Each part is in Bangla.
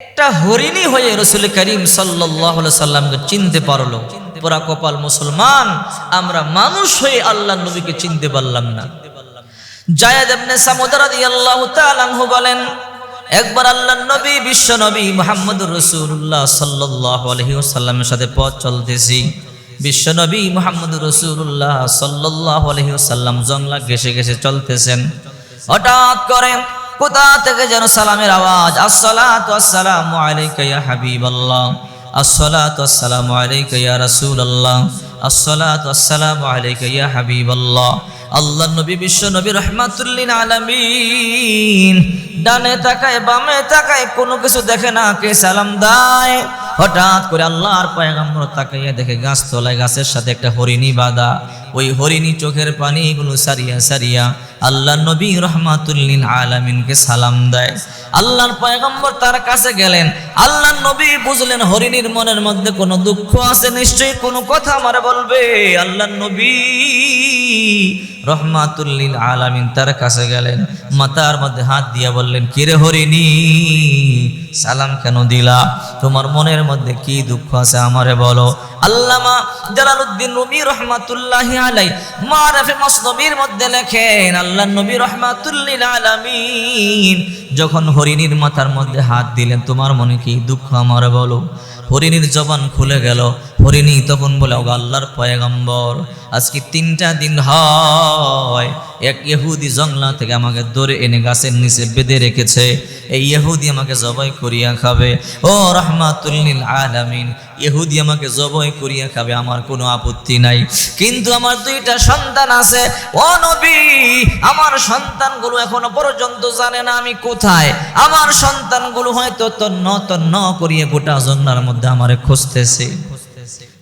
একটা হরিণী হয়ে রসুল করিম সাল্লামকে চিনতে পারল। পুরা কপাল মুসলমান, আমরা মানুষ হয়ে আল্লাহ নবীকে চিনতে পারলাম না। জায়েদ ইবনে সামুদ রাদিয়াল্লাহু তাআলা বলেন, একবার সাল্লাল্লাহু আলাইহি সাথে চলতেছি। ওয়াসাল্লাম জংলা ঘেসে ঘেসে চলতেছেন। হঠাৎ করে কোথা থেকে যেন সালামের আওয়াজ? আসসালাতু আসসালামু আলাইকা ইয়া হাবিবাল্লাহ। আসসালাতু আসসালামু আলাইকা ইয়া রাসূলুল্লাহ। আসসালাতু আসসালামু আলাইকা ইয়া হাবিবাল্লাহ। আল্লাহ নবী বিশ্ব নবী রহমাতুল্লিন আলামিন। ডানে তাকায়, বামে তাকায়, কোনো কিছু দেখে না কে সালাম দেয়। হঠাৎ করে আল্লাহর পয়গম্বর তাকাইয়া দেখে গাছ তলায় গাছের সাথে একটা হরিণী বাঁধা। ওই হরিণী চোখের পানিগুলো সারিয়া সারিয়া আল্লাহ নবী রহমাতুল্লিন আলামিনকে সালাম দেয়। আল্লাহর পয়গম্বর তার কাছে গেলেন। আল্লাহ নবী বুঝলেন হরিণীর মনের মধ্যে কোনো দুঃখ আছে, নিশ্চয়ই কোনো কথা আমার বলবে। আল্লাহ নবী রহমাতুল্লিল আলামিন তার কাছে গেলেন। মাতার মধ্যে হাত দিয়া বললেন কিরে হরিণী, সালাম কেন দিলা? তোমার মনের মধ্যে কি দুঃখ আছে আমারে বলো। আল্লামা জালালউদ্দিন রুমি রহমাতুল্লাহি আলাই মারাফে মাসনবীর মধ্যে লেখেন, আল্লাহ নবী রহমাতুল্লিল আলামিন। যখন হরিণীর মাথার মধ্যে হাত দিলেন, তোমার মনে কি দুঃখ আমার বলো? হরিণীর জবান খুলে গেল হরিণী তখন বলে, ওগো আল্লাহর পয়গম্বর, আজকে তিনটা দিন হয়। এক ইহুদি জংলা থেকে আমাকে ধরে এনে গাছের নিচে বেঁধে রেখেছে। এই ইহুদি আমাকে জবাই করিয়া খাবে। ও রহমাতুল্লিল আলামিন, ইহুদি আমাকে জবাই করিয়া খাবে, আমার কোনো আপত্তি নাই। কিন্তু আমার দুইটা সন্তান আছে। ও নবী, আমার সন্তানগুলো এখনও পর্যন্ত জানে না আমি কোথায়। আমার সন্তানগুলো হয়তো তন্ন তন্ন করিয়ে গোটা জংলার মধ্যে আমারে খুঁজতেছে।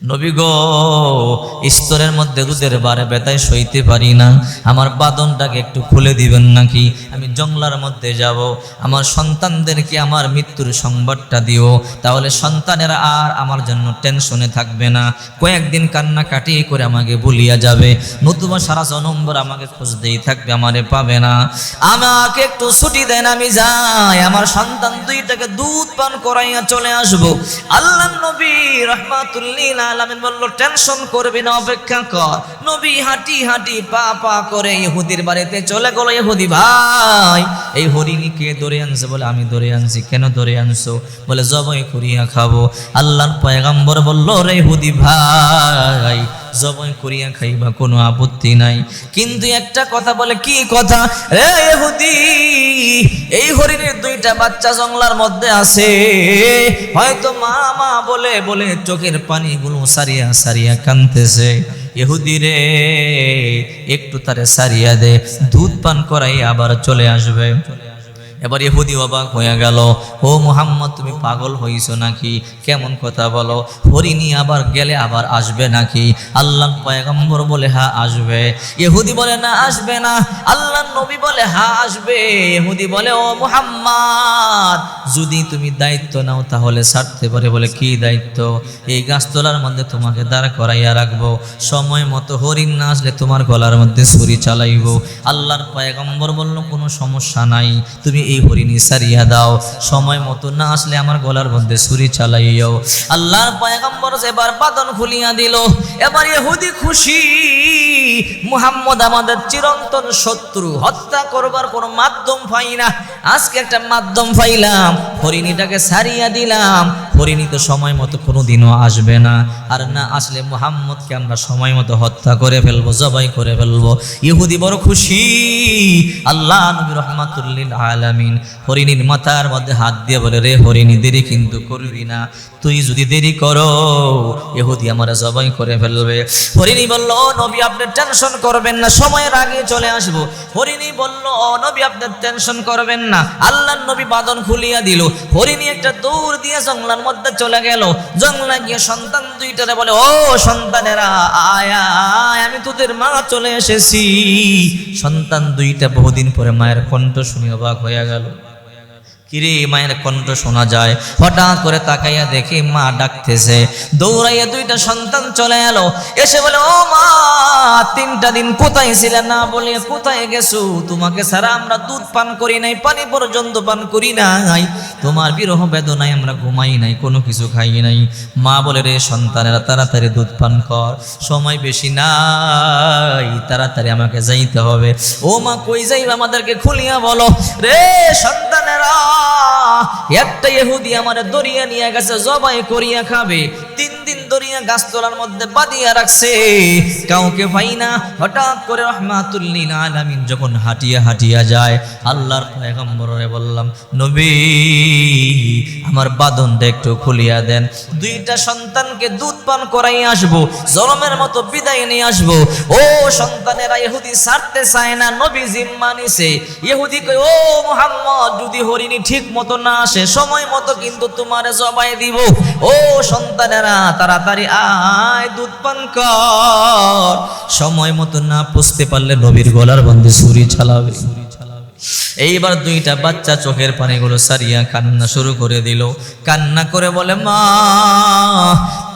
নবী গো স্তরের মধ্যে দুধের বারে বেতায় সইতে পারি না। আমার বাদনটাকে একটু খুলে দিবেন নাকি? আমি জংলার মধ্যে যাব। আমার সন্তানদেরকে আমার মৃত্যুর সংবাদটা দিও। তাহলে সন্তানেরা আর আমার জন্য টেনশনে থাকবে না। কয়েকদিন কান্নাকাটি করে আমাকে ভুলিয়া যাবে। নতুবা সারা জনম্বর আমাকে খুঁজতেই থাকবে, আমারে পাবে না। আমাকে একটু ছুটি দেন, আমি যাই। আমার সন্তান দুইটাকে দুধ পান করাইয়া চলে আসব। আল্লাহ নবী রহমাতুল্লিল আলামিন বলল, টেনশন করবি না, অপেক্ষা কর। নবী হাঁটি হাঁটি পা পা করে ইহুদির বাড়িতে চলে গেল। ইহুদি ভাই, এই হরিণী কে ধরে আনছে বলে? আমি ধরে আনছি। কেন ধরে আনছো? বলে, জবাই করিয়া খাব। আল্লাহর পয়গাম্বর বলল, রে ইহুদি ভাই জবাই করিয়া খাইবা, কোনো আপত্তি নাই। কিন্তু একটা কথা বলে, কি কথা? এই হরিণের দুইটা বাচ্চা জংলার মধ্যে আছে। হয়তো মা মা বলে বলে চোখের পানিগুলো সারিয়া সারিয়া কানতেছে ইহুদি রে, একটু তারে সারিয়া দে, দুধ পান করাই আবার চলে আসবে। এবার ইহুদি অবাক হয়ে গেল, ও মোহাম্মদ, তুমি পাগল হইছো নাকি? কেমন কথা বলো? হরিণী আবার গেলে আবার আসবে নাকি? আল্লাহ পয়গম্বর বলে হা আসবে। ইহুদি বলে, না, আসবে না। আল্লাহ নবী বলে হা আসবে। ইহুদি বলে, ও মোহাম্মদ যদি তুমি দায়িত্ব নাও, তাহলে ছাড়তে পারে বলে, কি দায়িত্ব? এই গাছতলার মধ্যে তোমাকে দাঁড় করাইয়া রাখব। সময় মতো হরিণ না আসলে তোমার গলার মধ্যে ছুরি চালাইবো। আল্লাহর পয়গম্বর বলল, কোনো সমস্যা নাই, তুমি এই হরিণী সারিয়া দাও। সময় মতো না আসলে আমার গলার মধ্যে ছুরি চালাইও। আল্লাহর পয়গম্বর এবার বাদন খুলিয়া দিল। এবার ইহুদি খুশি মুহাম্মদ আমাদের চিরন্তন শত্রু। হত্যা করবার কোনো মাধ্যম পাই না। আজকে একটা মাধ্যম পাইলাম, হরিণীটাকে সারিয়া দিলাম। হরিণী তো সময় মতো কোনোদিনও আসবে না। আর না আসলে মোহাম্মদকে আমরা সময় মতো হত্যা করে ফেলব, জবাই করে ফেলব। ইহুদি বড় খুশি। আল্লাহ নবী রহমাতুল্লিল আলামিন হরিণীর মাথার মধ্যে হাত দিয়ে বলে, রে হরিণী, দেরি কিন্তু করবি না। তুই যদি দেরি করো, ইহুদি আমার জবাই করে ফেলবে। হরিণী বলল নবী, আপনি টেনশন করবেন না, সময়ের আগে চলে আসব। হরিণী বলল নবী, আপনি টেনশন করবেন না। আল্লাহ নবী বাদন খুলিয়া দিল। হরিণী একটা দৌড় দিয়ে জঙ্গলার মধ্যে চলে গেল। জঙ্গলা গিয়ে সন্তান দুইটারে বলে, ও সন্তানেরা, আয় আয়, আমি তোদের মা চলে এসেছি। সন্তান দুইটা বহুদিন পরে মায়ের কণ্ঠ শুনে অবাক হয়ে গেল। কিরে, মায়ের কণ্ঠ শোনা যায়। হঠাৎ করে তাকাইয়া দেখি মা ডাকতেছে। দৌড়াইয়া দুইটা সন্তান চলে এলো। এসে বলে, ও মা, তিনটা দিন কোথায় ছিলে? না বলে, কোথায় গেছো? তোমাকে সারা আমরা দুধ পান করি নাই, পানি পর্যন্ত পান করি নাই। তোমার বিরহ বেদনায় আমরা ঘুমাই নাই, কোনো কিছু খাই নাই। মা বলে, রে সন্তানেরা, তাড়াতাড়ি দুধ পান কর। সময় বেশি নাই, তাড়াতাড়ি আমাকে যাইতে হবে। ও মা, কই যাইবে আমাদেরকে খুলিয়া বলো? রে সন্তানেরা একটা ইহুদি আমার দরিয়া নিয়ে গেছে জবাই করিয়া খাবে। তিন দিন দরিয়া গাছতলার মধ্যে বাঁধিয়া রাখছে। কাউকে পাই না। হঠাৎ করে রহমাতুল্লিন আলামিন যখন হাঁটিয়া হাঁটিয়া যায়, আল্লাহর পয়গম্বরে বললাম, নবী, আমার বাদনটা একটু খুলিয়া দেন। দুইটা সন্তানকে দুধ পান করাই আসব জলমের মতো বিদায় নিয়ে আসব। ও সন্তানেরা ইহুদি ছাড়তে চায় না, নবী জিম্মা নিছে। ইহুদি কই ও মোহাম্মদ, যদি হরিণী ঠিক মতো না আসে, সময় মতো কিন্তু তোমারে জবাই দিব। ও সন্তানেরা তাড়াতাড়ি আয়, দুধ পান কর। সময় মতো না পুষতে পারলে নবীর গলার বন্ধে ছুরি চালাবে। এইবার দুইটা বাচ্চা চোখের পানিগুলো সারিয়া কান্না শুরু করে দিল। কান্না করে বলে, মা,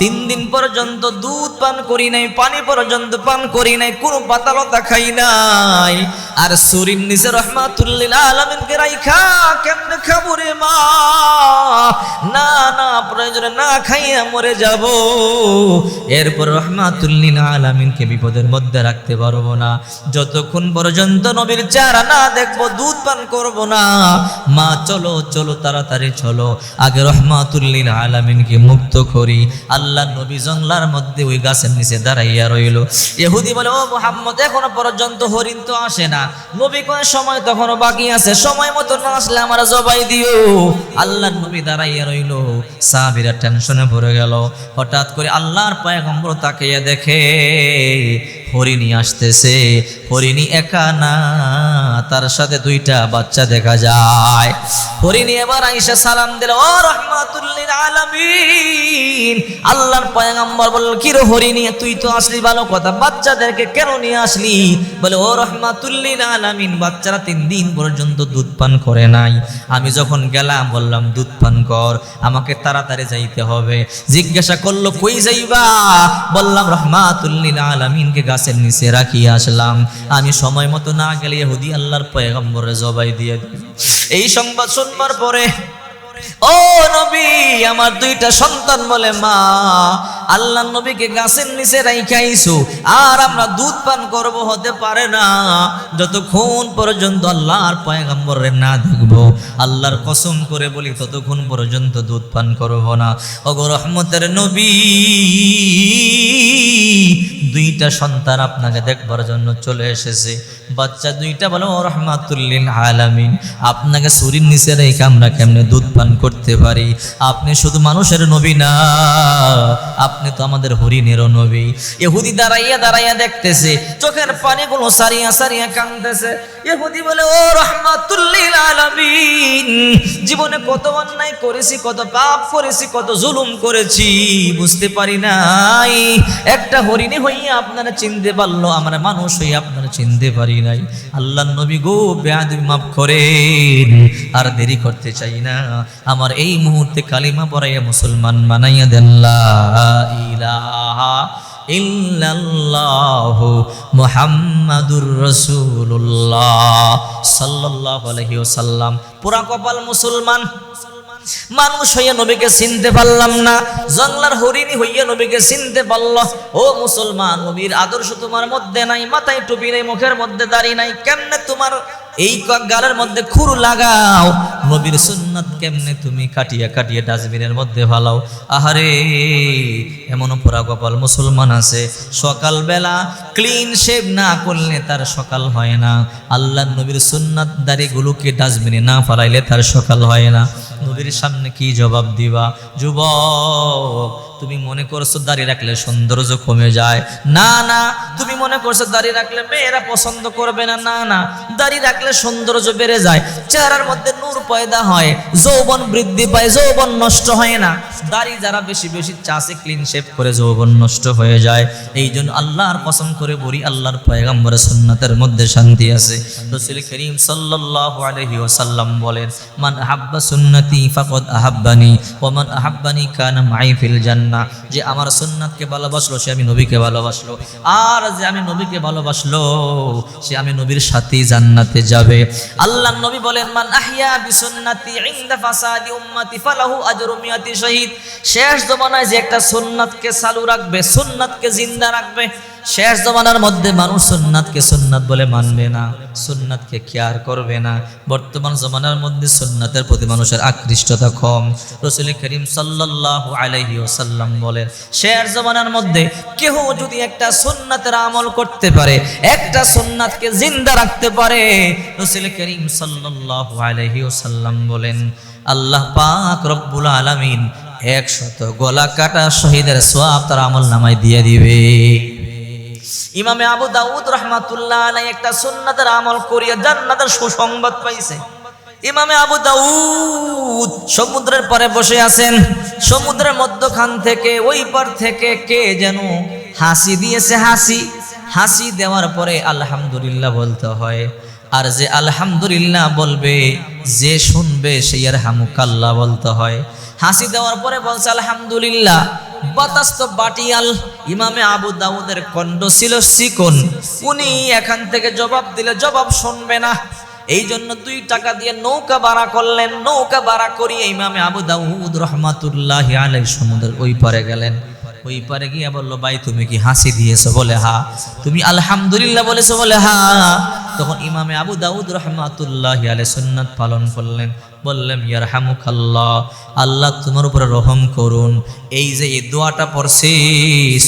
তিন দিন পর্যন্ত দুধ পান করি নাই, পানি পর্যন্ত পান করি নাই, কোনো পাতালতা খাই নাই। আর সুরিন নিচে রহমাতুল্লিল আলমিনকে রাইখা, কেমনে খাব রে মা? না না, প্রয়োজনে না খাইয়া মরে যাব। এরপর রহমাতুল্লিল আলমিনকে বিপদের মধ্যে রাখতে পারব না। যতক্ষণ পর্যন্ত নবীর চারা না দেখব দুধ পান করব না। মা, চলো চলো, তাড়াতাড়ি চলো। আগে রহমাতুল্লিল আলামিনকে মুক্ত করি। আল্লাহ নবী জংলার মধ্যে ওই গাছের নিচে দাঁড়াইয়া রইল। ইহুদি বলে, ও মোহাম্মদ, এখনও পর্যন্ত হরিণ তো আসে না। নবী কোন সময় তখনও বাকি আছে। সময় মতো না আসলে আমার জবাই দিও। আল্লাহ নবী দাঁড়াইয়া রইল। সাহাবীরা টেনশনে ভরে গেল। হঠাৎ করে আল্লাহর পয়গম্বর তাকিয়ে দেখে হরিণী আসতেছে। হরিণী একা না, তার সাথে দুইটা বাচ্চা দেখা যায়। হরিণী এবার আইসা সালাম দিল, ও রহমাতুল্লিল আলামিন। আল্লাহর পয়গম্বর বলল, কি রে হরিণী, তুই তো আসলি ভালো কথা। বাচ্চাদেরকে কেন নিয়ে আসলি? বলে, ও রহমাতুল্লিল আলামিন, বাচ্চারা তিন দিন পর্যন্ত দুধ পান করে নাই। আমি যখন গেলাম, বললাম, দুধ পান কর, আমাকে তাড়াতাড়ি যাইতে হবে। জিজ্ঞাসা করল, কই যাইবা? বললাম, রহমাতুল্লিল আলামিনকে গাছের নিচে রাখিয়ে আসলাম। আমি সময় মতো না গেলে হুদি আল্লাহর পয়গম্বরে জবাই দিয়ে দিই এই সংবাদ শুনবার পরে, ও নবী, আমার দুইটা সন্তান বলে, মা, আল্লাহ নবীকে গাছের নিচে রাইখাইছো আর আমরা দুধ পান করব হতে পারে না। যতক্ষণ পর্যন্ত আল্লাহর পয়গম্বরের না দেখব, আল্লাহর কসম করে বলি, ততক্ষণ পর্যন্ত দুধ পান করব না। ওগো রহমতের নবী দুইটা সন্তান আপনাকে দেখবার জন্য চলে এসেছে। বাচ্চা দুইটা বলো রহমাতুল্লিন আলামিন, আপনাকে শরীর নিচে রেখে আমরা কেমনে দুধ পান করতে পারি? আপনি শুধু মানুষের নবী না, আপনি তো আমাদের হরিণেরও নবী। হুদি দাঁড়াইয়া দাঁড়াইয়া দেখতেছে, চোখের পানিগুলো সারিয়া সারিয়া কাঁদতেছে। এহুদি বলে, ও রহমাতুল্লিল আলামিন, জীবনে কত অন্যায় করেছি, কত পাপ করেছি, কত জুলুম করেছি, বুঝতে পারি নাই। একটা হরিণী হইয়া আপনারা চিনতে পারল, আমরা মানুষ হইয়া আপনারা চিনতে পারি নাই। আল্লাহ নবী গো বেয়াদি মাফ করেন, আর দেরি করতে চাই না। আমার এই মুহূর্তে কালিমা পড়াইয়া মুসলমান বানাইয়া দেন, লা ইলাহা ইল্লাল্লাহু মুহাম্মাদুর রাসূলুল্লাহ সাল্লাল্লাহু আলাইহি ওয়াসাল্লাম। পুরা কপাল মুসলমান। মানুষ হইয়া নবীকে চিনতে পারলাম না। জঙ্গলার হরিণী হইয়া নবীকে চিনতে পারল। ও মুসলমান, নবীর আদর্শ তোমার মধ্যে নাই, মাথায় টুপি নাই, মুখের মধ্যে দাড়ি নাই, কেমনে তোমার এই গালের মধ্যে খুর লাগাও। নবীর সুন্নাত কেমনে তুমি কাটিয়া কাটিয়া ডাস্টবিনের মধ্যে ফালাও? আহারে এমন পোড়া কপাল মুসলমান আছে। সকালবেলা ক্লিন শেভ না করলে তার সকাল হয় না। আল্লাহ নবীর সুন্নাত দাড়িগুলোকে ডাস্টবিনে না ফালাইলে তার সকাল হয় না। নবীর সামনে কি জবাব দিবা? যুবক তুমি মনে করছ দাড়ি রাখলে সৌন্দর্য কমে যায়? না না। তুমি মনে করছ দাড়ি রাখলে মেয়েরা পছন্দ করবে না? না না। দাড়ি রাখলে সৌন্দর্য বেড়ে যায়। চেহারার মধ্যে নূর পয়দা হয়, যৌবন বৃদ্ধি পায়, যৌবন নষ্ট হয় না। দাড়ি যারা বেশি বেশি চাষে ক্লিন শেপ করে যৌবন নষ্ট হয়ে যায়। এই জন্য আল্লাহর পছন্দ করে বলি, আল্লাহর পয়গাম্বরের সুন্নাতের মধ্যে শান্তি আছে। তো রসুল করিম সাল্লাল্লাহু আলাইহি ওয়াসাল্লাম বলেন, মান আহাব্বা সুন্নতি ফাকাদ আহাব্বানি, ওয়া মান আহাব্বানি কানা মাই ফিল জান্নাহ যে আমার সুন্নাতকে ভালোবাসলো, সে আমি নবীকে ভালোবাসলো। আর যে আমি নবীকে ভালোবাসলো, সে আমি নবীর সাথেই জান্নাতে যাবে। আল্লাহ নবী বলেন, মান আহিয়া বিসুন্নতি ইনদা ফাসাদি উম্মতি, ফালাহু আজরু মিয়াতি শহীদ। শেষ জমানায় যে একটা সুন্নাতকে চালু রাখবে, সুন্নাতকে জিন্দা রাখবে শেষ জমানার মধ্যে মানুষ সুন্নাতকে সুন্নাত বলে মানবে না, সুন্নাতকে কেয়ার করবে না। বর্তমান জমানার মধ্যে সুন্নাতের প্রতি মানুষের আকৃষ্টতা কম। রসুল করিম সাল্লাল্লাহু আলাইহি ওয়াসাল্লাম বলেন, শেষ জমানার মধ্যে কেহ যদি একটা সুন্নাতের আমল করতে পারে, একটা সুন্নাতকে জিন্দা রাখতে পারে, রসুল করিম সাল্লাল্লাহু আলাইহি ওয়াসাল্লাম বলেন, আল্লাহ পাক রব্বুল আলামিন একশত গলা কাটা শহীদের সোয়াব তার আমল নামায় দিয়ে দিবে। ইমামে আবু দাউদ রহমাতুল্লাহ আলাই একটা সুন্নাতের আমল করিয়া জান্নাতের সুসংবাদ পাইছে। ইমামে আবু দাউদ সমুদ্রের পরে বসে আছেন। সমুদ্রের মধ্যখান থেকে, ওই পার থেকে কে যেন হাসি দিয়েছে হাসি। হাসি দেওয়ার পরে আলহামদুলিল্লাহ বলতে হয়। আর যে আলহামদুলিল্লাহ বলবে, যে শুনবে সেই আর হামুকাল্লাহ বলতে হয়। হাসি দেওয়ার পরে বলছে, আলহামদুলিল্লাহ। বাতাস তো বাটিয়াল। ইমামে আবু দাউদের কণ্ঠ ছিল সিকন। উনি এখান থেকে জবাব দিলে জবাব শুনবে না। এই জন্য দুই টাকা দিয়ে নৌকা ভাড়া করলেন। নৌকা ভাড়া করিয়ে ইমামে আবু দাউদ রহমাতুল্লাহ আলাই সমুদ্রের ওই পারে গেলেন। ওই পারে গিয়ে বলল, ভাই, তুমি কি হাসি দিয়েছ বলে হা? তুমি আলহামদুলিল্লাহ বলেছ বলে হা। তখন ইমামে আবু দাউদ রহমাতুল্লাহ আলাই সুন্নাত পালন করলেন। বললেন ইয়ারহামুক আল্লাহ আল্লাহ তোমার উপরে রহম করুন। এই যে এই দোয়াটা পড়ছে,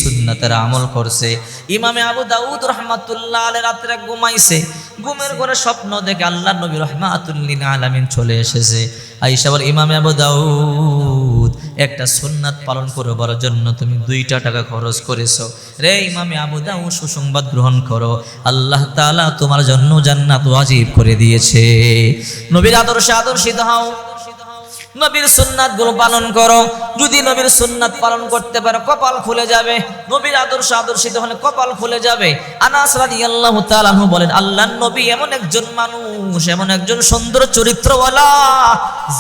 সুন্নাতের আমল করছে। ইমামে আবু দাউদ রহমাতুল্লাহ আলে রাত্রে ঘুমাইছে। ঘুমের ঘরে স্বপ্ন দেখে আল্লাহ নবী রহমাতুল্লিন আলামিন চলে এসেছে। আইসা বল, ইমামে আবু দাউদ একটা সুন্নাত পালন করবার জন্য তুমি দুইটা টাকা খরচ করেছ। রে ইমামে আবু দাউদ, সুসংবাদ গ্রহণ করো। আল্লাহ তালা তোমার জন্য জান্নাত ওয়াজিব করে দিয়েছে। নবীর আদর্শে আদর্শিত হও। নবীর সুন্নাতগুলো পালন করো। যদি নবীর সুন্নাত পালন করতে পারো, কপাল খুলে যাবে। নবীর আদর্শ আদর্শিত হলে কপাল খুলে যাবে। আনাস রাদিয়াল্লাহু তাআলা বলেন আল্লাহর নবী এমন একজন মানুষ, এমন একজন সুন্দর চরিত্রওয়ালা,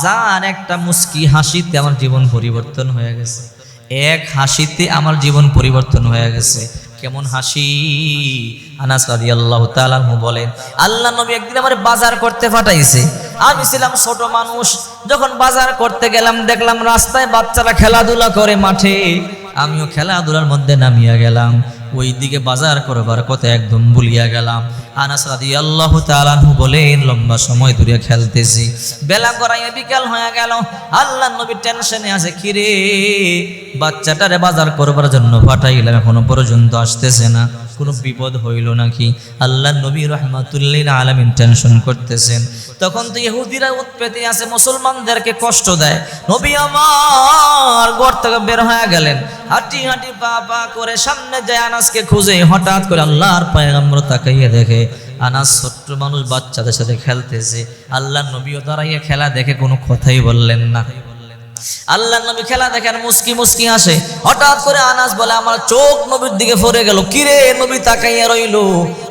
যার একটা মুস্কি হাসিতে আমার জীবন পরিবর্তন হয়ে গেছে। এক হাসিতে আমার জীবন পরিবর্তন হয়ে গেছে। কেমন হাসি? আনাস রাজি আল্লাহ তালু বলেন, আল্লাহ নবী একদিন আমার বাজার করতে ফাটাইছে আমি ছিলাম ছোট মানুষ, যখন বাজার করতে গেলাম, দেখলাম রাস্তায় বাচ্চারা খেলাধুলা করে মাঠে। আমিও খেলাধুলার মধ্যে নামিয়া গেলাম। ওই দিকে বাজার করবার কথা একদম ভুলিয়া গেলাম। আনাস রাদিয়াল্লাহু তাআলা আনহু বলেন, লম্বা সময় ধরে খেলতেছি। বেলা গড়াইয়া বিকাল হয়ে গেল। আল্লাহ নবী টেনশনে আছে কিরে বাচ্চাটারে বাজার করবার জন্য পাঠাইলাম, এখনও পর্যন্ত আসতেছে না। কোনো বিপদ হইল নাকি? আল্লাহ নবী রহমাতুল্লিল আলমিন টেনশন করতেছেন। তখন তো ইহুদিরা উৎপেতে আছে, মুসলমানদেরকে কষ্ট দেয়। নবী আমার ঘর থেকে বের হয়ে গেলেন। হাঁটি হাঁটি পা পা করে সামনে যায় আনাসকে খুঁজে হঠাৎ করে আল্লাহর পায়গাম্বর তাকাইয়ে দেখে, আনাস, ছোট্ট মানুষ, বাচ্চাদের সাথে খেলতেছে। আল্লাহ নবীও দাঁড়াইয়ে খেলা দেখে কোনো কথাই বললেন না। আল্লাহ নবী খেলা দেখেন মুস্কি মুস্কি আসে হঠাৎ করে আনাস বলে, আমার চোখ নবীর দিকে ফরে গেল। কিরে নবী তাকাইয়া রইল?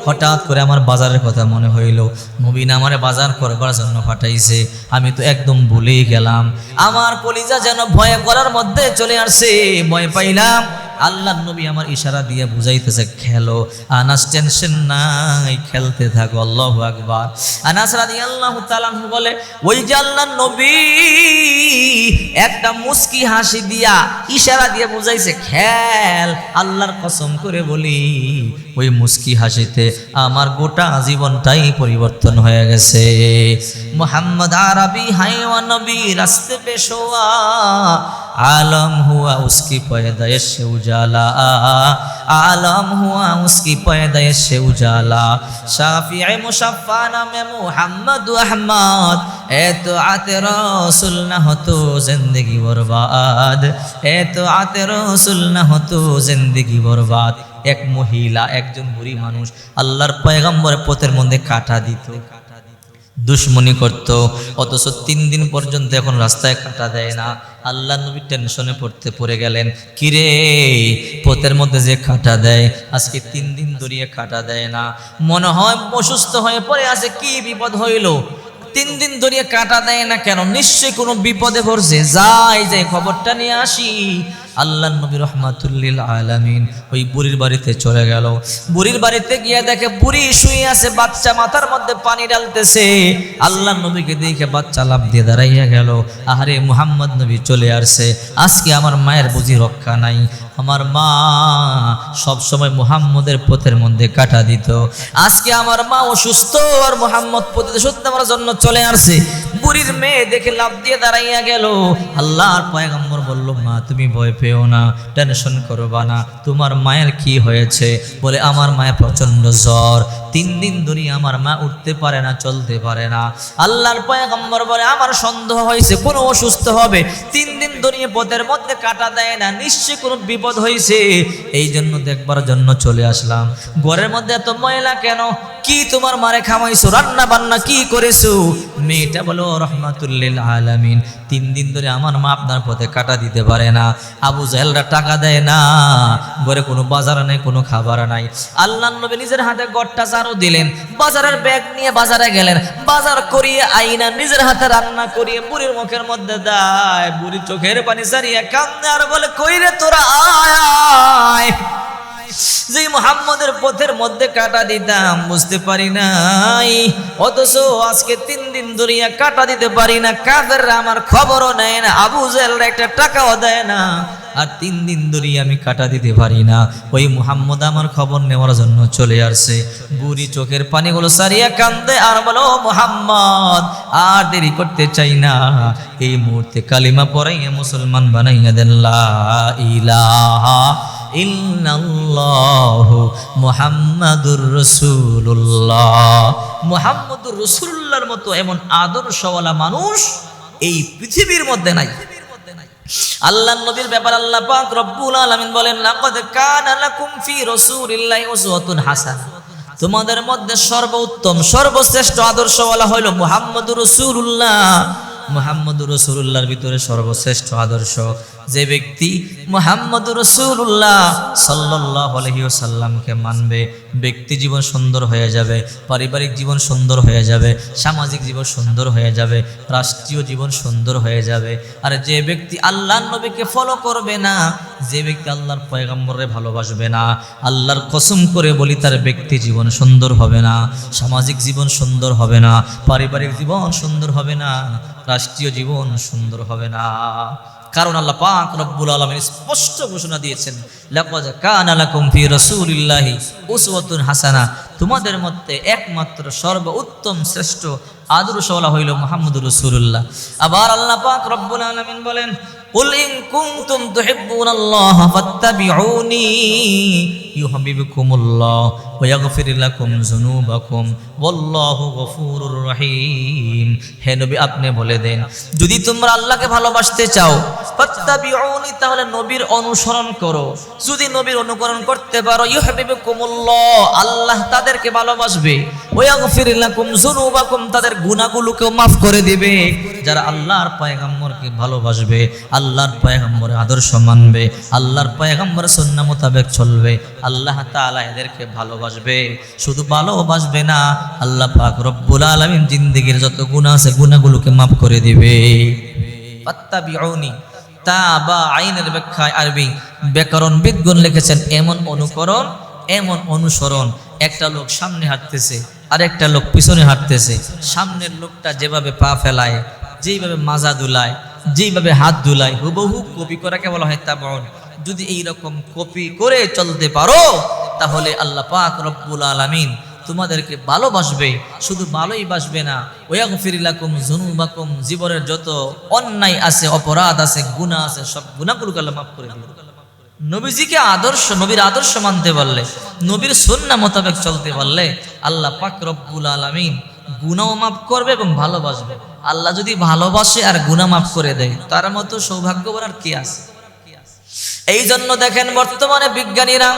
হঠাৎ করে আমার বাজারের কথা মনে হইল নবী না আমারে বাজার করবার জন্য পাঠাইছে। আমি তো একদম ভুলেই গেলাম। আমার কলিজা যেন ভয় করার মধ্যে চলে আসছে। ভয় পাইলাম। আল্লাহ নবী আমার ইশারা দিয়ে বুঝাইতেছে, খেলো। আনাস টেনশন নাই, খেলতে থাকো, আল্লাহু আকবার। আনাস রাদিয়াল্লাহু আল্লাহ বলে, ওই যে আল্লাহ নবী, একটা মুস্কি হাসি দিয়া ইশারা দিয়ে বুঝাইছে, খেল, আল্লাহর কসম করে বলি ওই মুস্কি হাসিতে আমার গোটা জীবনটাই পরিবর্তন হয়ে গেছে। মোহাম্মদ আরবি হাই রাস্তে পেশোয়া, আলম হুয়া উস্কি পয়দায় সে উজালা, আলম হুয়া উস্কি পয়দায় সে উজালা। শাফি মুসাফা নামে মোহাম্মদ আহমদ এত আতে রসুল না হতো জিন্দগি বরবাদ এত আতে রসুল না হতো জিন্দগি বরবাদ। এক মহিলা, একজন বুড়ি মানুষ আল্লাহর পয়গম্বরের পথের মধ্যে কাটা দিত। দুশ্মনী করত, অথচ তিন দিন পর্যন্ত এখন রাস্তায় কাটা দেয় না। আল্লাহ নবী টেনশনে পড়তে, পড়ে গেলেন, কিরে, পথের মধ্যে যে কাটা দেয়, আজকে তিন দিন ধরিয়ে কাটা দেয় না। মনে হয় অসুস্থ হয়ে পড়ে আছে, কি বিপদ হইল? তিন দিন ধরিয়ে কাটা দেয় না কেন? নিশ্চয়ই কোনো বিপদে পড়ছে। যাই যাই, খবরটা নিয়ে আসি। আল্লাহ নবী রহমাতুল্লিল আলামিন ওই বুড়ির বাড়িতে চলে গেল। বুড়ির বাড়িতে গিয়ে দেখে বুড়ি শুয়ে আছে, বাচ্চা মাথার মধ্যে পানি ডালতেছে আল্লাহ নবীকে দেখে বাচ্চা লাভ দিয়ে দাঁড়াইয়া গেল। আহারে মুহাম্মদ নবী চলে আসছে। আজকে আমার মায়ের বুঝি রক্ষা নাই। আমার মা সব সময় মুহাম্মদের পথের মধ্যে কাটা দিত। আজকে আমার মা অসুস্থ আর মুহাম্মদ পথে সত্যি আমার জন্য চলে আসছে, বুড়ির মেয়ে দেখে লাভ দিয়ে দাঁড়াইয়া গেল। আল্লাহর পয়গম্বর বলল, মা, তুমি ভয় পেও না, টেনশন করবা না, তোমার মায়ের কি হয়েছে? বলে, আমার মায়ের প্রচণ্ড জ্বর, তিন দিন ধরে আমার মা উঠতে পারে না, চলতে পারে না। আল্লাহর পয়গম্বর বলে, আমার সন্দেহ হয়েছে, কোনো অসুস্থ হবে, তিন দিন ধরে পথের মধ্যে কাটা দেয় না নিশ্চয়ই কোনো বিপদ হয়েছে এই জন্য দেখবার জন্য চলে আসলাম। ঘরের মধ্যে এত ময়লা কেন? কি তোমার মারে খামাইছো? রান্না বান্না কি করেছ? মেয়েটা বলো, রহমাতুল্লিল আলামিন, তিন দিন ধরে আমার মা আপনার পথে কাটা দিতে পারে না। আবু জাহেলরা টাকা দেয় না। ঘরে কোনো বাজার নেই, কোনো খাবার নাই। আল্লাহ নবী নিজের হাতে গড়টা চারও দিলেন। বাজারের ব্যাগ নিয়ে বাজারে গেলেন। বাজার করিয়ে আইনা নিজের হাতে রান্না করিয়ে বুড়ির মুখের মধ্যে দেয়। বুড়ি চোখের পানি সারিয়ে কান্দে আর বলে, কইরে তোরা আয়। যে মোহাম্মদের পথের মধ্যে কাটা দিতাম, বুঝতে পারি নাই। অথচ আজকে তিন দিন ধরিয়া কাটা দিতে পারি না কাদের আমার খবরও নেয় না, আবু জেলরা একটা টাকাও দেয় না। আর তিন দিন ধরে আমি কাটা দিতে পারি না। ওই মুহাম্মদ আমার খবর নেওয়ার জন্য চলে আসছে। বুড়ি চোখের পানিগুলো সারিয়া কান্দে আর বলো মোহাম্মদ, আর দেরি করতে চাই না। এই মুহূর্তে কালিমা পড়াইয়া মুসলমান বানাইয়া দেন ইলাহা ইল্লাল্লাহ মুহাম্মাদুর রাসূলুল্লাহ। মুহাম্মাদুর রাসূলুল্লাহর মতো এমন আদর্শওয়ালা মানুষ এই পৃথিবীর মধ্যে নাই। আল্লাহ নবীর ব্যাপার আল্লাহ পাক রব্বুল আলামিন বলেন, লাকাদ কানা লাকুম ফি রাসূলিল্লাহি উসওয়াতুন হাসানাহ তোমাদের মধ্যে সর্বোত্তম, সর্বশ্রেষ্ঠ আদর্শওয়ালা হইল মুহাম্মদুর রাসূলুল্লাহ। মুহাম্মদুর রাসূলুল্লাহর ভিতরে সর্বশ্রেষ্ঠ আদর্শ যে ব্যক্তি মুহাম্মদ রসুল্লাহ সাল্লাহ আলহিউসাল্লামকে মানবে, ব্যক্তি জীবন সুন্দর হয়ে যাবে, পারিবারিক জীবন সুন্দর হয়ে যাবে, সামাজিক জীবন সুন্দর হয়ে যাবে, রাষ্ট্রীয় জীবন সুন্দর হয়ে যাবে। আর যে ব্যক্তি আল্লাহর নবীকে ফলো করবে না, যে ব্যক্তি আল্লাহর পয়গাম্বরে ভালোবাসবে না, আল্লাহর কসম করে বলি তার ব্যক্তি জীবন সুন্দর হবে না, সামাজিক জীবন সুন্দর হবে না, পারিবারিক জীবন সুন্দর হবে না, রাষ্ট্রীয় জীবন সুন্দর হবে না। কারণ আল্লাহ পাক রব্বুল আলামিন স্পষ্ট ঘোষণা দিয়েছেন লাকুম ফি রাসূলিল্লাহি উসওয়াতুন হাসানা। তোমাদের মধ্যে একমাত্র সর্বোত্তম শ্রেষ্ঠ আদর্শওয়ালা হইল মুহাম্মদুর রাসূলুল্লাহ আবার আল্লাহ পাক রব্বুল আলামিন বলেন قل إن كنتم تحبون الله فاتبعوني يحببكم الله ويغفر لكم ذنوبكم والله غفور رحيم হে নবী আপনি বলে দেন যদি তোমরা আল্লাহকে ভালোবাসতে চাও ফাত্তাবিউনি তাহলে নবীর অনুসরণ করো যদি নবীর অনুকরণ করতে পারো ইউহিবুকুমুল্লাহ আল্লাহ তাদেরকে ভালোবাসবে। তাদের গুনাহগুলোকেও maaf করে দিবে। যারা আল্লাহর পয়গম্বরকে ভালোবাসবে, আল্লাহর পয়গম্বরের আদর্শ মানবে, আল্লাহর পয়গম্বরের সুন্নাহ মোতাবেক চলবে, আল্লাহ তাআলা এদেরকে ভালোবাসবে। শুধু ভালোবাসবে না, আল্লাহ পাক রব্বুল আলামিন জিন্দেগীর যত গুনাহ আছে গুনাহগুলোকে maaf করে দিবে। তা বা আইনের ব্যাখ্যায় আরবি ব্যাকরণ বিদগুণ লিখেছেন, এমন অনুকরণ, এমন অনুসরণ একটা লোক সামনে হাঁটতেছে আর একটা লোক পিছনে হাঁটতেছে। সামনের লোকটা যেভাবে পা ফেলায়, যেইভাবে মাজা দুলায়, যেইভাবে হাত দুলায়, হুবহু কপি করাকে বলা হয় তাবন যদি এই রকম কপি করে চলতে পারো, তাহলে আল্লাহ পাক রব্বুল আলামিন তোমাদেরকে ভালোবাসবে। শুধু ভালোই বাসবে না ওয়াগফিরিলাকুম যুনুবাকুম, জীবনের যত অন্যায় আছে, অপরাধ আছে, গুনাহ আছে, সব গুনাহগুলোকে আল্লাহ মাফ করে দিবে। নবীজিকে আদর্শ, নবীর আদর্শ মানতে পারলে, নবীর সুন্নাহ মোতাবেক চলতে পারলে আল্লাহ পাক রব্বুল আলামিন গুনাও মাফ করবে এবং ভালোবাসবে। আল্লাহ যদি ভালোবাসে আর গুনাহ মাফ করে দেয়, তার মতো সৌভাগ্যবান আর কি আছে? এই জন্য দেখেন বর্তমানে বিজ্ঞানীরা,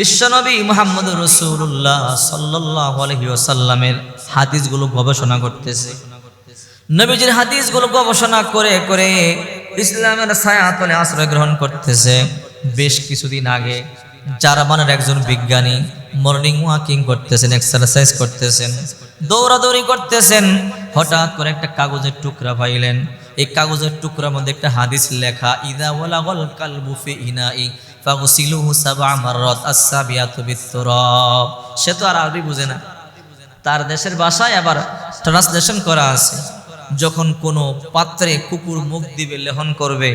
বিশ্বনবী মোহাম্মদ রসুল্লাহ সাল্লাহ আলহি আসাল্লামের হাদিসগুলো গবেষণা করতেছে। নবীজির হাদিসগুলো গবেষণা করে করে ইসলামের ছায়াতলে আশ্রয় গ্রহণ করতেছে। বেশ কিছুদিন আগে জার্মানের একজন বিজ্ঞানী মর্নিং ওয়াকিং করতেছেন এক্সারসাইজ করতেছেন, দৌড়াদৌড়ি করতেছেন, হঠাৎ করে একটা কাগজের টুকরা পাইলেন। এই কাগজের টুকরার মধ্যে একটা হাদিস লেখা, ইদা ওলা গল কালবু ফি ইনাই ফাগসিলুহু সাবআ মাররাত আস-সাবিয়াতু বিত-তুরাব। সে তো আর আরবি বুঝে না। তার দেশের ভাষায় আবার ট্রান্সলেশন করা আছে। যখন কোনো পাত্রে কুকুর মুখ দিবে, লেহন করবে,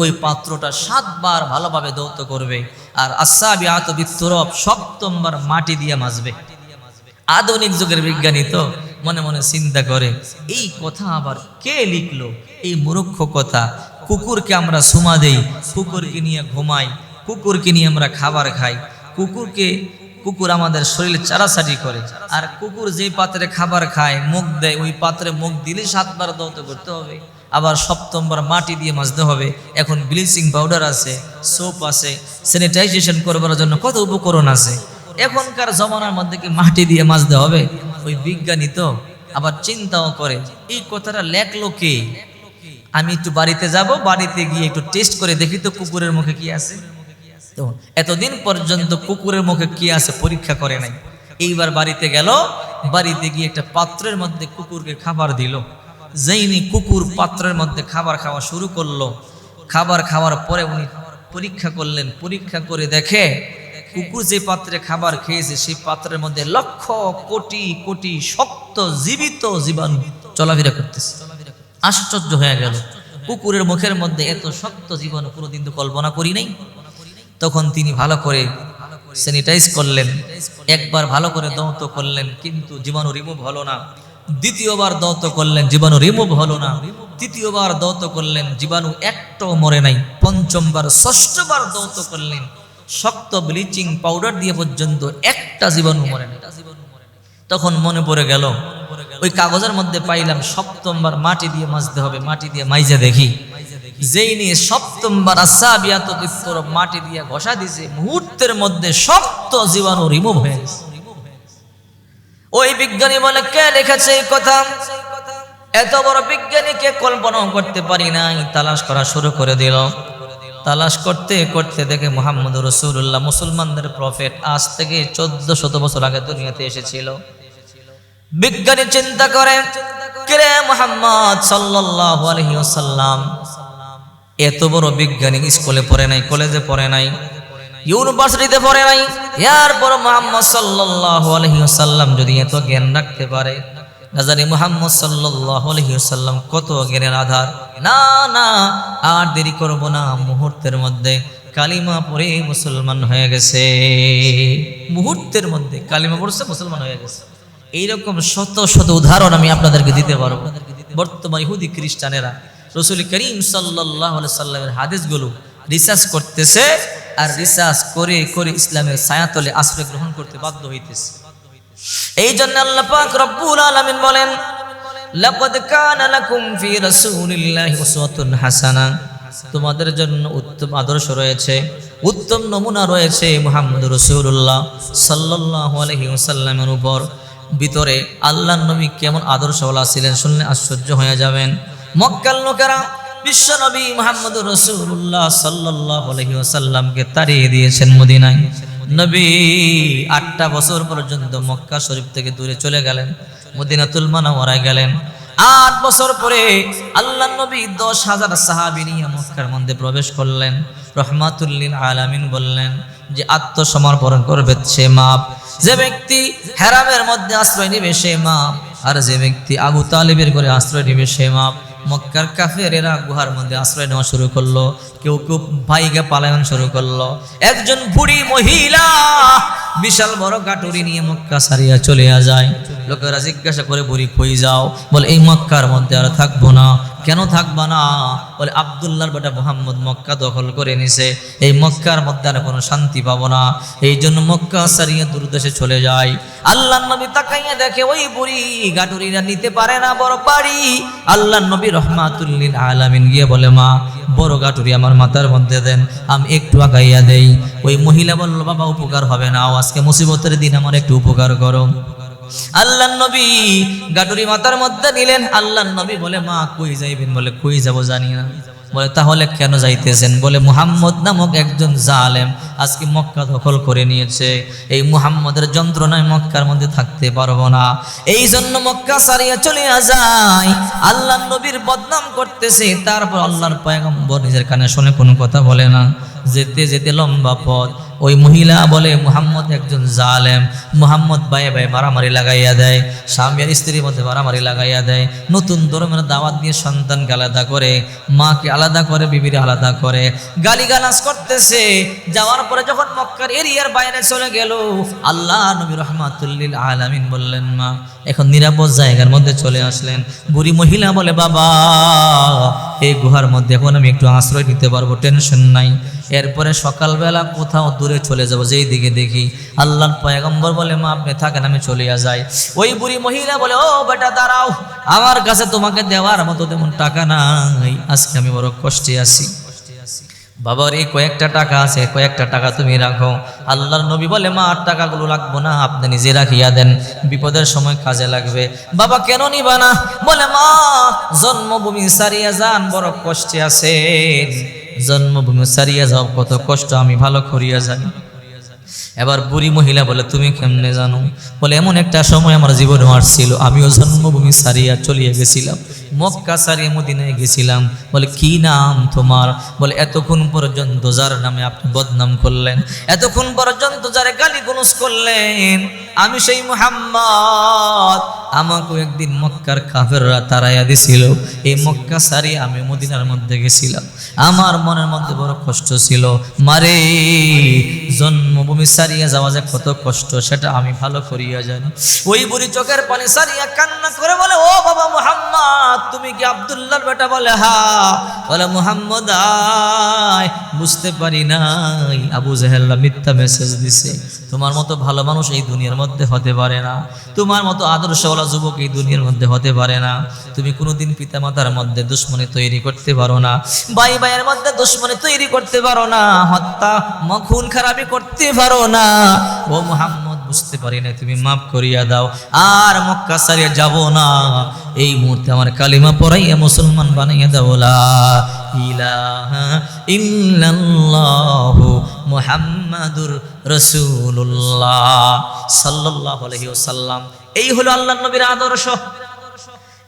ওই পাত্রটা সাতবার ভালোভাবে দৌত করবে আর আসাবি আত বিত্তরব সপ্তমবার মাটি দিয়ে মাজবে। আধুনিক যুগের বিজ্ঞানী তো মনে মনে চিন্তা করে, এই কথা আবার কে লিখলো? এই মূর্খ কথা, কুকুরকে আমরা সুমা দেই, কুকুরকে নিয়ে ঘুমাই, কুকুরকে নিয়ে আমরা খাবার খাই, কুকুরকে কুকুর আমাদের শরীরে চারাচাটি করে। আর কুকুর যে পাত্রে খাবার খায়, মুখ দেয়, ওই পাত্রে মুখ দিলে সাতবার দৌত করতে হবে। আবার সপ্তমবার মাটি দিয়ে মাজতে হবে। এখন ব্লিচিং পাউডার আছে, সোপ আছে, স্যানিটাইজেশন করবার জন্য কত উপকরণ আছে। এখনকার জমানার মধ্যে কি মাটি দিয়ে মাজতে হবে? ওই বিজ্ঞানী তো আবার চিন্তাও করে, এই কথাটা লেখলো কে? আমি একটু বাড়িতে যাব, বাড়িতে গিয়ে একটু টেস্ট করে দেখি তো কুকুরের মুখে কি আছে। এতদিন পর্যন্ত কুকুরের মুখে কি আছে পরীক্ষা করে নাই। এইবার বাড়িতে গেল, বাড়িতে গিয়ে একটা পাত্রের মধ্যে কুকুরকে খাবার দিল। যেইনি কুকুর পাত্রের মধ্যে খাবার খাওয়া শুরু করল, খাবার খাওয়ার পরে উনি পরীক্ষা করলেন। পরীক্ষা করে দেখে কুকুর যে পাত্রে খাবার খেয়েছে, সেই পাত্রের মধ্যে লক্ষ কোটি কোটি শক্ত জীবিত জীবাণু চলাফেরা করতেছে। আশ্চর্য হয়ে গেল। কুকুরের মুখের মধ্যে এত শক্ত জীবাণু কোনোদিন তো কল্পনা করি নাই। তখন তিনি ভালো করে স্যানিটাইজ করলেন। একবার ভালো করে দৌত করলেন, কিন্তু জীবাণু রিমুভ হলো না। দ্বিতীয়বার দৌত করলেন, জীবাণু রিমুভ হলো না। তৃতীয়বার দৌত করলেন, জীবাণু একটাও মরে নাই। পঞ্চমবার, ষষ্ঠবার দৌত করলেন। শক্ত ব্লিচিং পাউডার দিয়ে পর্যন্ত একটা জীবাণু মরে নাই। তখন মনে পড়ে গেল, ওই কাগজের মধ্যে পাইলাম সপ্তমবার মাটি দিয়ে মাজতে হবে, মাটি দিয়ে মাইজা দেখি। যেই নিয়ে সপ্তমবার আসাবিয়াত বিস্তর মাটি দিয়ে ঘষা দিছে মুহূর্তের মধ্যে শক্ত জীবাণু রিমুভ হয়ে গেছে। ওই বিজ্ঞানী বলে, কে লিখেছে এই কথা? এত বড় বিজ্ঞানীকে কল্পনাও করতে পারি নাই। তালাশ করা শুরু করে দিল। তালাশ করতে করতে দেখে মোহাম্মদ রসুল্লাহ মুসলমানদের প্রফেট আজ থেকে চোদ্দ শত বছর আগে দুনিয়াতে এসেছিল। বিজ্ঞানী চিন্তা করে কিরে মোহাম্মদ সাল্লাহ আলহিউসাল্লাম এত বড় বিজ্ঞানী স্কুলে পড়ে নাই, কলেজে পড়ে নাই, ইউনিভার্সিটিতে পড়ে নাই, এরপর মোহাম্মদ সাল্লাহ আলহিউসাল্লাম যদি এত জ্ঞান রাখতে পারে, না জানি মোহাম্মদ সাল্লাহ আলহিউসাল্লাম কত জ্ঞানের আধার? না না, আর দেরি করব না, মুহূর্তের মধ্যে কালিমা পড়ে মুসলমান হয়ে গেছে। মুহূর্তের মধ্যে কালিমা পড়ছে মুসলমান হয়ে গেছে। এইরকম শত শত উদাহরণ আমি আপনাদেরকে দিতে পারব। বর্তমান ইহুদি খ্রিস্টানেরা রসুল করিম সাল্লাহ সাল্লামের হাদিসগুলো রিসার্চ করতেছে আর রিসার্চ করে করে ইসলামের ছায়াতলে আশ্রয় গ্রহণ করতে বাধ্য হইতেছে। এই জন্য আল্লাহ পাক রব্বুল আলামিন বলেন হাসানা। তোমাদের জন্য উত্তম আদর্শ রয়েছে, উত্তম নমুনা রয়েছে মুহাম্মদ রাসূলুল্লাহ সাল্লাল্লাহু উপর। ভিতরে আল্লাহর নবী কেমন আদর্শওয়ালা ছিলেন শুনলে আশ্চর্য হয়ে যাবেন। মক্কাল লোকেরা বিশ্ব নবী মোহাম্মদ রসুল্লাহ সাল্লাহ আলহি ওসাল্লামকে তাড়িয়ে দিয়েছেন মদিনায়। নবী আটটা বছর পর্যন্ত মক্কা শরীফ থেকে দূরে চলে গেলেন, মদিনাতুল মানাওয়ারায় গেলেন। আট বছর পরে আল্লাহ নবী দশ হাজার সাহাবি নিয়ে মক্কার মধ্যে প্রবেশ করলেন। রহমাতুল্লিন আলামিন বললেন যে, আত্মসমর্পণ করবে সে মাপ। যে ব্যক্তি হেরামের মধ্যে আশ্রয় নিবে সে মাপ। আর যে ব্যক্তি আবু তালিবের করে আশ্রয় নিবে সে মাপ। মক্কার কাফেরেরা গুহার মধ্যে আশ্রয় নেওয়া শুরু করল, কেউ কেউ ভাইকে পালায়ন শুরু করল। একজন বুড়ি মহিলা বিশাল বড় কাটুরি নিয়ে মক্কা সারিয়া চলে যায়। লোকেরা জিজ্ঞাসা করে, বুড়ি, কই যাও? বলে, এই মক্কার মধ্যে আর থাকব না। কেন থাকবা না? বলে, আবদুল্লাহর বেটা মোহাম্মদ মক্কা দখল করে নিছে। এই মক্কার মধ্যে আর কোনো শান্তি পাবো না। এই জন্য মক্কা সারিয়ে দূরদেশে চলে যায়। আল্লাহ নবী তাকাইয়া দেখে, ওই বুড়ি গাটুরিরা নিতে পারে না, বড় বাড়ি আল্লাহ নবী রহমাতুল্লিল আলামিন। গিয়ে বলে, মা, বড় গাটুরি আমার মাথার মধ্যে দেন, আমি একটু আগাইয়া দেই। ওই মহিলা বলল, বাবা, উপকার হবে না আজকে মুসিবতের দিন আমার একটু উপকার করো। আল্লাহ নবী গাটুরি মাথার মধ্যে নিলেন। আল্লাহ নবী বলে, মা, কই যাইবেন? বলে, কই যাব জানি না। বলে, তাহলে কেন যাইতেছেন? বলে, মুহাম্মদ নামক একজন জালেম আজকে মক্কা দখল করে নিয়েছে। এই মুহাম্মদের যন্ত্রণায় মক্কার মধ্যে থাকতে পারব না। এই জন্য মক্কা সারিয়ে চলে যায় আল্লাহ নবীর বদনাম করতেছে। তারপর আল্লাহর পয়গম্বর নিজের কানে শুনে কোনো কথা বলে না। যেতে যেতে লম্বা পথ। ওই মহিলা বলে, মুহাম্মদ একজন জালেম। মুহাম্মদ বায়ে বায়ে মারামারি লাগাইয়া দেয়। স্বামী আর স্ত্রীর মধ্যে মারামারি লাগাইয়া দেয়। নতুন ধর্মের দাওয়াত দিয়ে সন্তানকে আলাদা করে, মাকে আলাদা করে, বিবিরে আলাদা করে। গালিগালাজ করতেছে। যাওয়ার পরে যখন মক্কার এরিয়ার বাইরে চলে গেল, আল্লাহ নবী রহমাতুল্লিল আলামিন বললেন, মা, এখন নিরাপদ জায়গার মধ্যে চলে আসলেন। বুড়ি মহিলা বলে, বাবা এই গুহার মধ্যে এখন আমি একটু আশ্রয় নিতে পারব টেনশন নাই। এরপরে সকালবেলা কোথাও দূরে চলে যাব, যেই দিকে দেখি আল্লাহর পয়গম্বর বলে, মা, আপনি থাকেন, আমি চলিয়া যাই। ওই বুড়ি মহিলা বলে, ও বেটা, দাঁড়াও, আমার কাছে তোমাকে দেওয়ার মতো তেমন টাকা নাই। আজকে আমি বড় কষ্টে আছি। বাবার এই কয়েকটা টাকা আছে, কয়েকটা টাকা তুমি রাখো। আল্লাহর নবী বলে, মা, আর টাকাগুলো লাগবো না, আপনি নিজে রাখিয়া দেন। বিপদের সময় কাজে লাগবে। বাবা, কেন নিবা না? বলে, মা, জন্মভূমি সারিয়া যান, বড় কষ্টে আছে জন্মভূমি সারিয়া যাও, কত কষ্ট, আমি ভালো করিয়া জানি। এবার বুড়ি মহিলা বলে, তুমি কেমনে জানো? বলে, এমন একটা সময় আমার জীবনে আসছিল, আমিও জন্মভূমি সারিয়া চলিয়ে গেছিলাম। মক্কা সারিয়ে মদিনায় গেছিলাম। বলে, কি নাম তোমার? বলে, এতক্ষণ পর্যন্ত যার নামে আপনি বদনাম করলেন, এতক্ষণ পর্যন্ত যারে গালি গুনুস করলেন আমি সেই মুহাম্মদ। আমাকে একদিন মক্কার কাফেররা তারাইয়া দিছিল। এই মক্কা সারি আমি মদিনার মধ্যে গেছিলাম। আমার মনের মধ্যে বড় কষ্ট ছিল। মারে, জন্মভূমি সারিয়া যাওয়া যে কত কষ্ট, সেটা আমি ভালো করিয়া জানি। ওই বুড়ি চোখের পানি সারিয়া কান্না করে বলে, ও বাবা মুহাম্মদ, তুমি কি আব্দুল্লাহর বেটা বলে? হা। বলে, মুহাম্মদ, আয়, বুঝতে পারি নাই। আবু জাহেল্লা মিথ্যা মেসেজ দিছে। তোমার মতো ভালো মানুষ এই দুনিয়ার মধ্যে হতে পারে না। তোমার মতো আদর্শওয়ালা যুবক এই দুনিয়ার মধ্যে হতে পারে না। তুমি কোনোদিন পিতামাতার মধ্যে দুশ্মনী তৈরি করতে পারো না। ভাই ভাইয়ের মধ্যে দুশ্মনী তৈরি করতে পারো না। হত্যা মখুন খারাপি করতে পারো না। ও মোহাম্মদ, বুঝতে পারি না তুমি মাফ করিয়া দাও। আর মক্কা সারিয়া যাব না। এই মুহূর্তে আমার কালিমা পড়াইয়া মুসলমান বানাইয়া দাও। লা ইলাহা ইল্লাল্লাহু মুহাম্মাদুর রাসূলুল্লাহ সাল্লাল্লাহু আলাইহি ওয়াসাল্লাম। এই হলো আল্লাহ নবীর আদর্শ।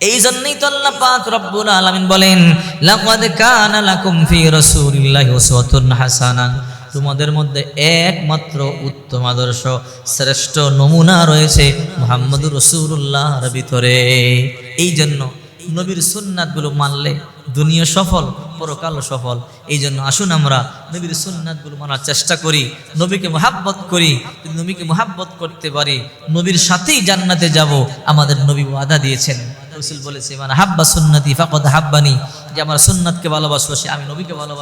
এই জন্যই তো আল্লাহ পাক রব্বুল আলামিন বলেন, লাকাদ কানা লাকুম ফি রাসূলিল্লাহি উসওয়াতুন হাসানাহ তোমাদের মধ্যে একমাত্র উত্তম আদর্শ, শ্রেষ্ঠ নমুনা রয়েছে মুহাম্মদুর রাসূলুল্লাহর ভিতরে। এই জন্য নবীর সুন্নাতগুলো মানলে দুনিয়া সফল, পরকালও সফল। এই জন্য আসুন আমরা নবীর সুন্নাতগুলো মানার চেষ্টা করি, নবীকে মোহাব্বত করি নবীকে মোহাব্বত করতে পারি, নবীর সাথেই জান্নাতে যাব, আমাদের নবী ওয়াদা দিয়েছেন। বলেছে মানে হাব্বা সুন্নতি ফাকদ হাব্বানি যে আমার সুন্নাতকে ভালোবাসলো সে আমি নবীকে ভালোবাসি।